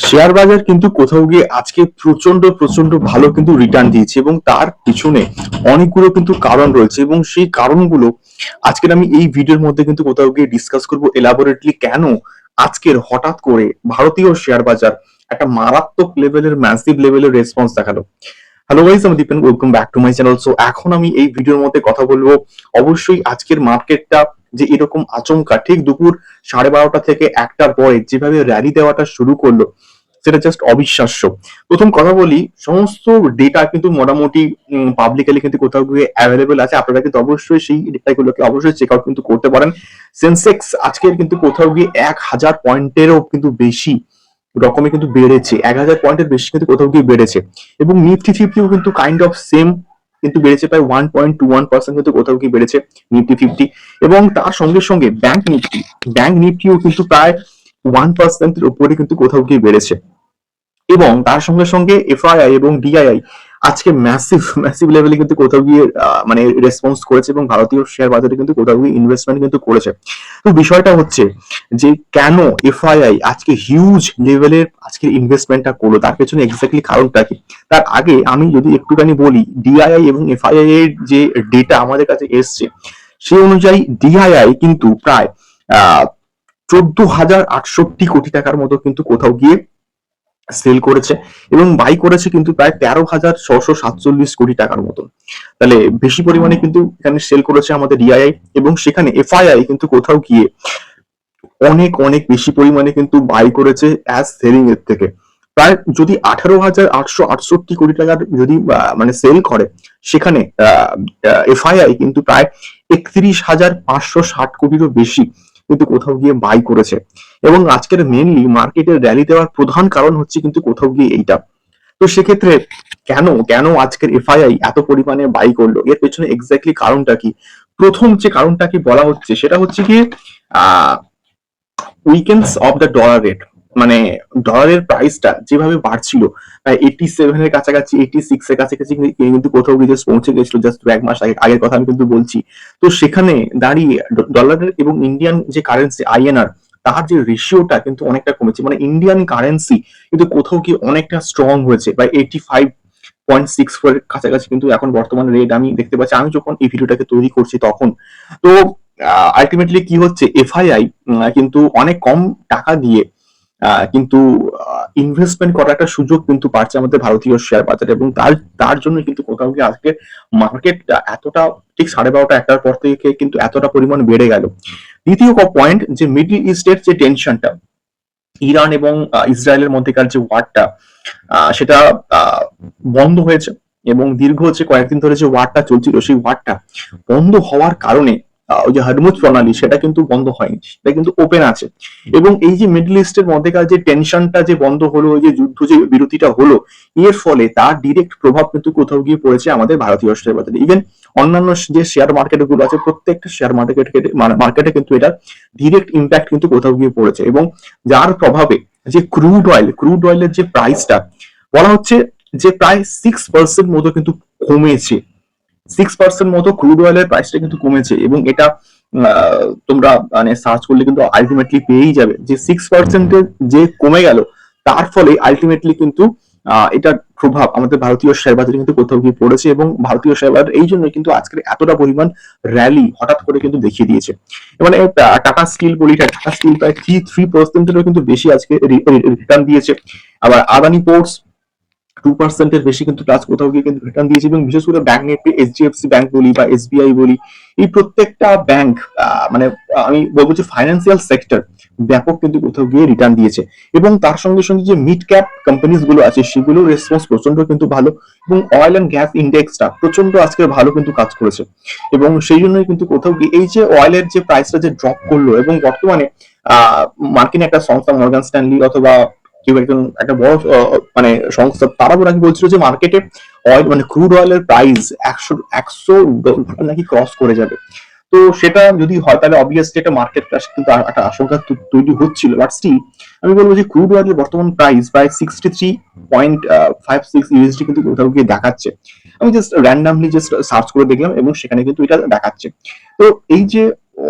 Share বাজার কিন্তু কোথাও গিয়ে আজকে প্রচণ্ড প্রচণ্ড ভালো কিন্তু রিটার্ন দিয়েছে এবং তার পিছনে অনেকগুলো কিন্তু কারণ রয়েছে এবং সেই কারণগুলো আজকের আমি এই ভিডিওর মধ্যে কিন্তু কোথাও গিয়ে ডিসকাস করব এলাবোরেটলি কেন আজকের হঠাৎ করে ভারতীয় শেয়ার বাজার একটা মারাত্মক লেভেলের ম্যাসিভ লেভেলের রেসপন্স দেখাল। হ্যালো গাইস আমি Dipen welcome back to my channel so এখন আমি এই ভিডিওর মধ্যে কথা বলব। অবশ্যই আজকের মার্কেটটা যে এরকম আচমকা ঠিক দুপুর সাড়ে বারোটা থেকে একটা পরে যেভাবে র্যালি দেওয়াটা শুরু করল, সেটা জাস্ট অবিশ্বাস্য। প্রথম কথা বলি, সমস্ত ডেটা কিন্তু মোটামুটি পাবলিকালি কিন্তু কোথাও গিয়ে অ্যাভেলেবেল আছে। আপনারা কিন্তু অবশ্যই সেই ডেটাগুলোকে অবশ্যই চেক আউট কিন্তু করতে পারেন। সেন্সেক্স আজকের কিন্তু কোথাও গিয়ে এক হাজার পয়েন্টেরও কিন্তু বেশি রকমে কিন্তু বেড়েছে। এক হাজার পয়েন্টের বেশি কিন্তু কোথাও গিয়ে বেড়েছে। এবং নিফটি ফিফটিও কিন্তু কাইন্ড অফ সেম কিন্তু বেড়েছে প্রায় one point two one percent কিন্তু কোথাও কি বেড়েছে? নিফটি ফিফটি এবং তার সঙ্গে সঙ্গে ব্যাংক নিফটি ব্যাংক নিফটিও কিন্তু প্রায় ওয়ান পার্সেন্টের উপরে কিন্তু কোথাও গিয়ে বেড়েছে। এবং তার সঙ্গে সঙ্গে এফআইআই এবং ডিআইআই আজকে ম্যাসিভ ম্যাসিভ লেভেলে কিন্তু কোথাও গিয়ে মানে রেসপন্স করেছে এবং ভারতীয় শেয়ার বাজারে কিন্তু কোথাও গিয়ে ইনভেস্টমেন্ট কিন্তু করেছে। তো বিষয়টা হচ্ছে যে কেন এফআইআই আজকে হিউজ লেভেলের আজকে ইনভেস্টমেন্টটা করল? তার পেছনে এক্স্যাক্টলি কারণটা কি? তার আগে আমি যদি একটুখানি বলি ডিআইআই এবং এফআইআই এর যে ডেটা আমাদের কাছে এসছে সেই অনুযায়ী ডিআইআই কিন্তু প্রায় চোদ্দ হাজার আটষট্টি কোটি টাকার মতো কিন্তু কোথাও গিয়ে সেল করেছে এবং বাই করেছে কিন্তু প্রায় তেরো হাজার ছশো সাতচল্লিশ কোটি টাকার মতো তাহলে বেশি পরিমাণে কিন্তু এখানে সেল করেছে আমাদের ডিআইআই এবং সেখানে এফআইআই কিন্তু কোথাও গিয়ে অনেক অনেক বেশি পরিমাণে কিন্তু বাই করেছে অ্যাজ সেলিং এর থেকে। প্রায় যদি আঠারো হাজার আটশো আটষট্টি কোটি টাকার যদি মানে সেল করে, সেখানে এফআইআই কিন্তু প্রায় একত্রিশ হাজার পাঁচশো ষাট কোটিরও বেশি কিন্তু কোথাও গিয়ে বাই করেছে। এবং আজকের মেনলি মার্কেটের র্যালি দেওয়ার প্রধান কারণ হচ্ছে কিন্তু কোথাও গিয়ে এইটা। তো সেক্ষেত্রে কেন কেন আজকের এফআইআই এত পরিমাণে বাই করল? এর পেছনে এক্স্যাক্টলি কারণটা কি? প্রথম যে কারণটা কি বলা হচ্ছে, সেটা হচ্ছে কি weekends of the dollar rate মানে ডলারের প্রাইসটা যেভাবে বাড়ছিল এইটি সেভেনের কাছাকাছি এইটি সিক্স এর কাছাকাছি কিন্তু- কোথাও গিয়ে পৌঁছে গেছিল জাস্ট এক মাস আগে, আগের কথা আমি কিন্তু বলছি। তো সেখানে দাঁড়িয়ে ডলারের এবং ইন্ডিয়ান যে কারেন্সি আইএনআর তার যে রেশিওটা কিন্তু অনেকটা কমেছে। মানে ইন্ডিয়ান কারেন্সি কিন্তু কোথাও গিয়ে অনেকটা স্ট্রং হয়েছে বা eighty five point six four কাছাকাছি কিন্তু এখন বর্তমানে রেট আমি দেখতে পাচ্ছি। আমি যখন এই ভিডিওটাকে তৈরি করছি তখন, তো আলটিমেটলি কি হচ্ছে? এফআইআই কিন্তু অনেক কম টাকা দিয়ে কিন্তু ইনভেস্টমেন্ট করার একটা সুযোগ কিন্তু পাচ্ছে আমাদের ভারতীয় শেয়ার বাজারে এবং তার তার জন্য কিন্তু কোথাও গিয়ে আজকে মার্কেটটা এতটা, ঠিক সাড়ে বারোটা, একটার পর থেকে কিন্তু এতটা পরিমাণ বেড়ে গেল। দ্বিতীয় পয়েন্ট যে মিডল ইস্টের যে টেনশনটা ইরান এবং ইসরায়েলের মধ্যেকার যে ওয়ারটা সেটা বন্ধ হয়েছে এবং দীর্ঘ হচ্ছে কয়েকদিন ধরে যে ওয়ারটা চলছিল, সেই ওয়ারটা বন্ধ হওয়ার কারণে ওই যে হরমুজ প্রণালী, সেটা কিন্তু বন্ধ হয়নি, সেটা কিন্তু ওপেন আছে। এবং এই যে মিডল ইস্টের মধ্যেকার যে টেনশনটা যে বন্ধ হলো, ওই যে যুদ্ধ যে বিরতিটা হলো, এর ফলে তার ডিরেক্ট প্রভাব কিন্তু কোথাও গিয়ে পড়েছে আমাদের ভারতীয় শেয়ার বাজারে ইভেন অন্যান্য যে শেয়ার মার্কেটগুলো আছে, প্রত্যেকটা শেয়ার মার্কেট মার্কেটে কিন্তু এটা ডিরেক্ট ইম্প্যাক্ট কিন্তু কোথাও গিয়ে পড়েছে। এবং যার প্রভাবে যে ক্রুড অয়েল ক্রুড অয়েলের যে প্রাইসটা বলা হচ্ছে যে প্রায় সিক্স পার্সেন্ট মতো কিন্তু কমেছে। সিক্স পার্সেন্ট মতো ক্রুড অয়েলের প্রাইসটা কিন্তু কমেছে এবং এটা তোমরা মানে সার্চ করলে কিন্তু আলটিমেটলি পেয়েই যাবে। যে সিক্স পার্সেন্টের যে কমে গেল, তার ফলে আলটিমেটলি কিন্তু এটার প্রভাব আমাদের ভারতীয় শেয়ার বাজারে কিন্তু কোথাও গিয়ে পড়েছে এবং ভারতীয় শেয়ার বাজার এই জন্য কিন্তু আজকের এতটা পরিমাণ র্যালি হঠাৎ করে কিন্তু দেখিয়ে দিয়েছে। মানে টাটা স্টিল বলি টাটা স্টিল প্রায় থ্রি থ্রি পার্সেন্টেরও কিন্তু বেশি আজকে রিটার্ন দিয়েছে। আবার আদানি পোর্টস টু পার্সেন্টের বেশি কিন্তু প্লাস কোথাও গিয়ে কিন্তু রিটার্ন দিয়েছে এবং বিশেষ করে ব্যাংক নিফটি এইচডিএফসি ব্যাংক বলি বা এসবিআই বলি, এই প্রত্যেকটা ব্যাংক মানে আমি বলব যে ফাইন্যান্সিয়াল সেক্টর ব্যাপক কিন্তু কোথাও গিয়ে রিটার্ন দিয়েছে। এবং তার সঙ্গে সঙ্গে যে মিড ক্যাপ কোম্পানিজগুলো আছে, সেগুলো রেসপন্স প্রচণ্ড কিন্তু ভালো এবং অয়েল অ্যান্ড গ্যাস ইন্ডেক্সটা প্রচণ্ড আজকে ভালো কিন্তু কাজ করেছে। এবং সেই জন্যই কিন্তু কোথাও গিয়ে এই যে অয়েলের যে প্রাইসটা যে ড্রপ করল এবং বর্তমানে মার্কিন একটা সংস্থা মর্গান স্ট্যানলি অথবা কেউ একজন একটা বড় মানে সংস্থা, তারা নাকি বলছিল যে মার্কেটে অয়েল মানে ক্রুড অয়েলের প্রাইস একশো একশো ডলার নাকি ক্রস করে যাবে। তো সেটা যদি হয়, তাহলে অবভিয়াসলি একটা মার্কেট ক্রাশ কিন্তু একটা আশঙ্কা তৈরি হচ্ছিল। বাট স্টিল আমি বলব যে ক্রুড অয়েলের বর্তমান প্রাইস প্রায় sixty three point five six USD কিন্তু কোথাও গিয়ে দেখাচ্ছে। আমি জাস্ট র্যান্ডামলি জাস্ট সার্চ করে দেখলাম এবং সেখানে কিন্তু এটা দেখাচ্ছে। তো এই যে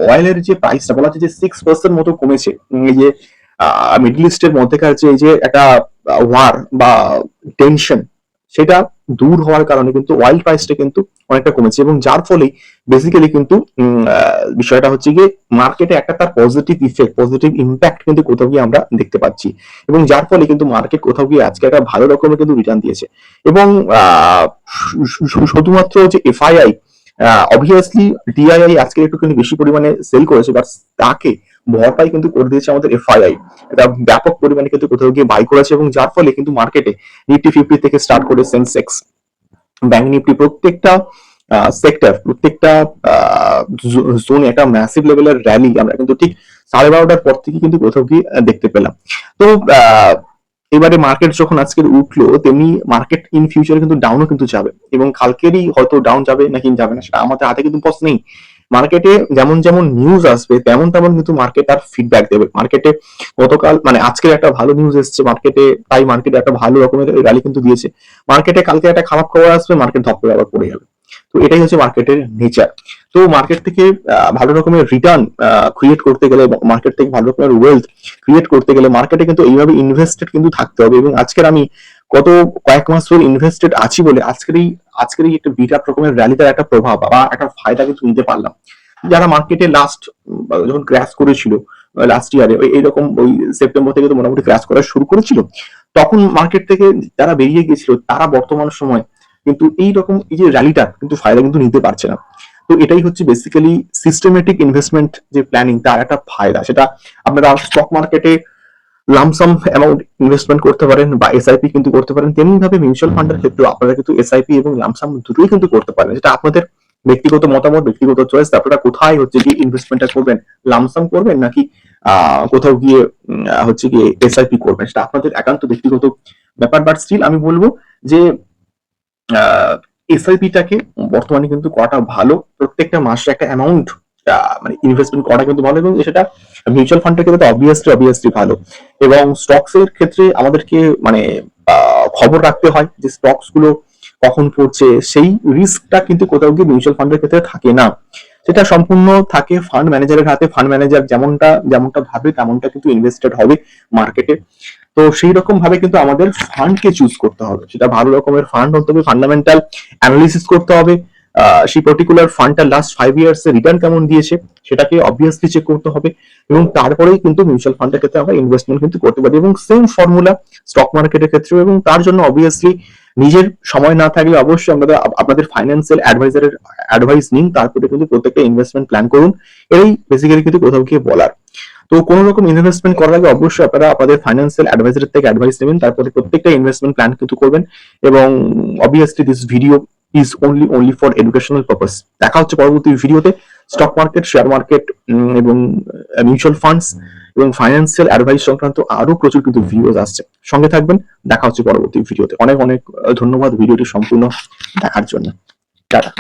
অয়েলের যে প্রাইসটা বলা হচ্ছে যে সিক্স পার্সেন্ট মতো কমেছে, এই যে মিডল ইস্টের মধ্যেকার যে এই যে একটা ওয়ার বা টেনশন সেটা দূর হওয়ার কারণে কিন্তু অয়েল প্রাইসটা কিন্তু অনেকটা কমেছে এবং যার ফলে বেসিক্যালি কিন্তু বিষয়টা হচ্ছে গিয়ে মার্কেটে একটা তার পজিটিভ ইফেক্ট পজিটিভ ইম্প্যাক্ট কিন্তু কোথাও গিয়ে আমরা দেখতে পাচ্ছি এবং যার ফলে কিন্তু মার্কেট কোথাও গিয়ে আজকে একটা ভালো রকমের কিন্তু রিটার্ন দিয়েছে এবং শুধুমাত্র যে এফআইআই অবভিয়াসলি ডিআইআই আজকে একটুখানি বেশি পরিমাণে সেল করেছে বাট তাকে ভরপাই কিন্তু করে দিয়েছে আমাদের এফআইআই। এটা ব্যাপক পরিমাণে কিন্তু কোথাও গিয়ে বাই করেছে এবং যার ফলে কিন্তু মার্কেটে নিফটি ফিফটি থেকে স্টার্ট করে সেন্সেক্স ব্যাংক নিফটি প্রত্যেকটা সেক্টর প্রত্যেকটা জোনে একটা ম্যাসিভ লেভেলের র্যালি আমরা কিন্তু ঠিক সাড়ে বারোটার পর থেকে কিন্তু কোথাও গিয়ে দেখতে পেলাম। তো এবারে মার্কেট যখন আজকে উঠল, তেমনি মার্কেট ইন ফিউচার কিন্তু ডাউনও কিন্তু যাবে এবং কালকেরই হয়তো ডাউন যাবে নাকি যাবে না সেটা আমাদের হাতে কিন্তু পস নেই। মার্কেটে যেমন যেমন নিউজ আসবে, তেমন তেমন কিন্তু মার্কেট তার ফিডব্যাক দেবে। মার্কেটে গতকাল মানে আজকে একটা ভালো নিউজ এসেছে মার্কেটে তাই মার্কেটে একটা ভালো রকমের র্যালি কিন্তু দিয়েছে। মার্কেটে কালকে একটা খারাপ খবর আসবে মার্কেট ধপ করে আবার পড়ে যাবে। তো এটাই হচ্ছে মার্কেটের নেচার তো মার্কেট থেকে ভালো রকমের রিটার্ন ক্রিয়েট করতে গেলে মার্কেট থেকে ভালো রকমের ওয়েলথ ক্রিয়েট করতে গেলে মার্কেটে কিন্তু এইভাবে ইনভেস্টেড কিন্তু থাকতে হবে। এবং আজকের আমি গত কয়েক মাস ধরে ইনভেস্টেড আছি বলে আজকের এই আজকের এই একটা বিরাট রকমের র্যালিটার একটা প্রভাব বা একটা ফায়দা কিন্তু নিতে পারলাম। যারা মার্কেটে লাস্ট যখন ক্র্যাশ করেছিল লাস্ট ইয়ারে এইরকম ওই সেপ্টেম্বর থেকে তো মোটামুটি ক্র্যাশ করা শুরু করেছিল, তখন মার্কেট থেকে যারা বেরিয়ে গিয়েছিল, তারা বর্তমান সময় কিন্তু এই রকম এই যে র্যালিটা কিন্তু ফায়দা কিন্তু নিতে পারছে না। তো এটাই হচ্ছে বেসিক্যালি সিস্টেমেটিক ইনভেস্টমেন্ট যে প্ল্যানিং তার একটা ফায়দা। সেটা আপনারা স্টক মার্কেটে লামসাম অ্যামাউন্ট ইনভেস্টমেন্ট করতে পারেন বা এসআইপি কিন্তু করতে পারেন তেমনি ভাবে মিউচুয়াল ফান্ডের ক্ষেত্রেও আপনারা কিন্তু এসআইপি এবং লামসাম দুটোই কিন্তু করতে পারেন। যেটা আপনাদের ব্যক্তিগত মতামত ব্যক্তিগত চয়েস আপনারা কোথায় হচ্ছে কি ইনভেস্টমেন্টটা করবেন? লামসাম করবেন নাকি আহ, কোথাও গিয়ে হচ্ছে গিয়ে এসআইপি করবেন? সেটা আপনাদের একান্ত ব্যক্তিগত ব্যাপার। বাট স্টিল আমি বলব যে এসআইপিটাকে বর্তমানে কিন্তু করাটা ভালো। প্রত্যেকটা মাসে একটা অ্যামাউন্ট ইনভেস্টমেন্ট করা কিন্তু ভালো এবং সেটা মিউচুয়াল ফান্ডের ক্ষেত্রে অবভিয়াসলি অবভিয়াসলি ভালো। এবং স্টকস এর ক্ষেত্রে আমাদেরকে মানে খবর রাখতে হয় যে স্টকসগুলো কখন পড়ছে, সেই রিস্কটা কিন্তু কোথাও গিয়ে মিউচুয়াল ফান্ডের ক্ষেত্রে থাকে না। সেটা সম্পূর্ণ থাকে ফান্ড ম্যানেজারের হাতে ফান্ড ম্যানেজার যেমনটা যেমনটা ভাবে, তেমনটা কিন্তু ইনভেস্টেড হবে মার্কেটে তো সেই রকম ভাবে কিন্তু আমাদের ফান্ডকে চুজ করতে হবে। সেটা ভালো রকমের ফান্ড হতে হবে ফান্ডামেন্টাল অ্যানালিসিস করতে হবে। সেই পার্টিকুলার ফান্ডটা লাস্ট ফাইভ ইয়ার্স এর রিটার্ন কেমন দিয়েছে, সেটাকে অবভিয়াসলি চেক করতে হবে এবং তারপরেই কিন্তু মিউচুয়াল ফান্ডের ক্ষেত্রে আমরা ইনভেস্টমেন্ট কিন্তু করতে পারি এবং সেম ফর্মুলা স্টক মার্কেটের ক্ষেত্রেও এবং তার জন্য অবভিয়াসলি নিজের সময় না থাকলে অবশ্যই আমাদের আপনাদের ফাইন্যান্সিয়াল অ্যাডভাইজারের অ্যাডভাইস নিন, তারপরে কিন্তু প্রত্যেকটা ইনভেস্টমেন্ট প্ল্যান করুন। এই বেসিক্যালি কিন্তু কোথাও গিয়ে বলার। তো কোন রকম ইনভেস্টমেন্ট করার আগে অবশ্যই আপনারা আপনাদের ফাইন্যান্সিয়াল অ্যাডভাইজারের থেকে অ্যাডভাইস নেবেন, তারপরে প্রত্যেকটা ইনভেস্টমেন্ট প্ল্যান কিন্তু করবেন এবং obviously this video is only only for educational purpose দেখা হচ্ছে পরবর্তী ভিডিওতে স্টক মার্কেট শেয়ার মার্কেট এবং মিউচুয়াল ফান্ডস এবং ফাইন্যান্সিয়াল অ্যাডভাইস সংক্রান্ত আরও প্রচুর কিন্তু ভিডিওস আসছে। সঙ্গে থাকবেন, দেখা হচ্ছে পরবর্তী ভিডিওতে। অনেক অনেক ধন্যবাদ ভিডিওটি সম্পূর্ণ দেখার জন্য। টাটা।